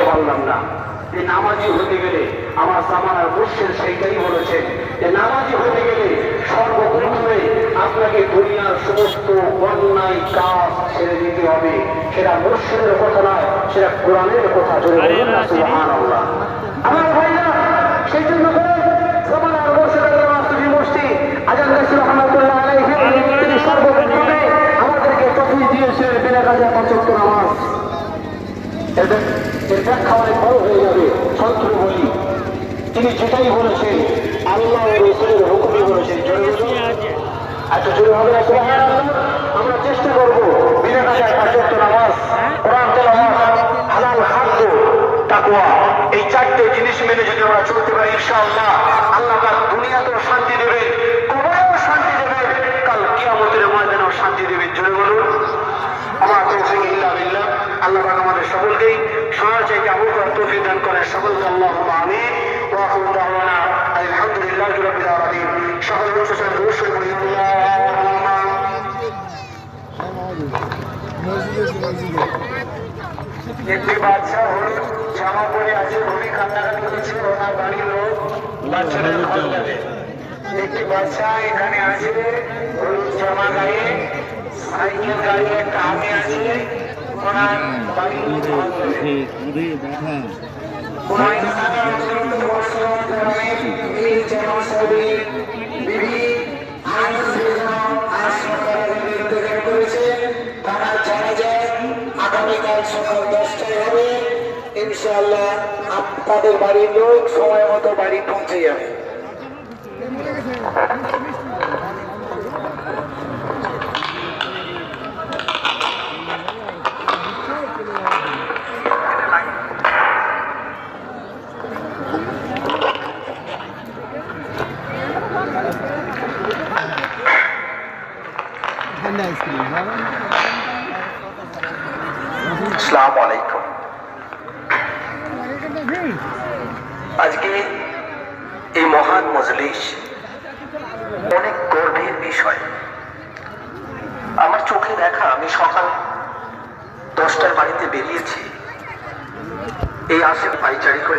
পারলাম না। যে নামাজি হতে গেলে আমার সামানার মুর্শেদ সেইটাই বলেছেন যে নামাজি হতে গেলে সর্বপ্রথমে আপনাকে দুনিয়ার সমস্ত অন্যায় কাজ ছেড়ে দিতে হবে। সেটা মুর্শেদের কথা নয় সেটা কোরআনের কথা। জোরে বলুন না, আমার ভাইরা সেই জন্য আমাদেরকে তফিজ দিয়েছিলেন বিনা কাজে পাঁচক্য নামাজ। এদের ব্যাখ্যা অনেক বড় হয়ে যাবে সংক্ষেপে বলি। তিনি যেটাই বলেছেন, আল্লাহ রসুলের হুকুমই বলেছেন। এত জোরে হবে না। আমরা চেষ্টা করব বিনা টাকায় পাঁচক্য নামাজ, কোরআন হালাল খাদ্য, তাকওয়া। এই চারটে জিনিস মেনে যদি আমরা চলতে পারি, ইনশাআল্লাহ আল্লাহ পাক দুনিয়াতেও শান্তি দেবেন, কবরেও শান্তি দেবেন, কাল কিয়ামতের ময়দানেও শান্তি দেবেন। জোরে বলুন। আমার তৌফিক ইল্লা আল্লাহ আমাদের সকলকেই শোনার চাইতে আমল করার দান করেন। সকলকে আল্লাহ আলামিন। সকল আল্লাহুম্মা একটি বাচ্চা পরে বাড়ির লোক একটি এখানে আছে, হলুদ জামা গায়ে, সাইকেল গাড়ি একটা আছে তারা জানা যায় আগামীকাল সকাল দশটায় হবে ইনশাআল্লাহ আপনাদের বাড়ির লোক সময় মতো বাড়ি পৌঁছে যাবে। আসসালামু আলাইকুম আজকে এই মহান মজলিস অনেক গর্বের বিষয়। আমার চোখে দেখা আমি সকাল দশটার বাড়িতে বেরিয়েছি। এই আসে পাইচারি করে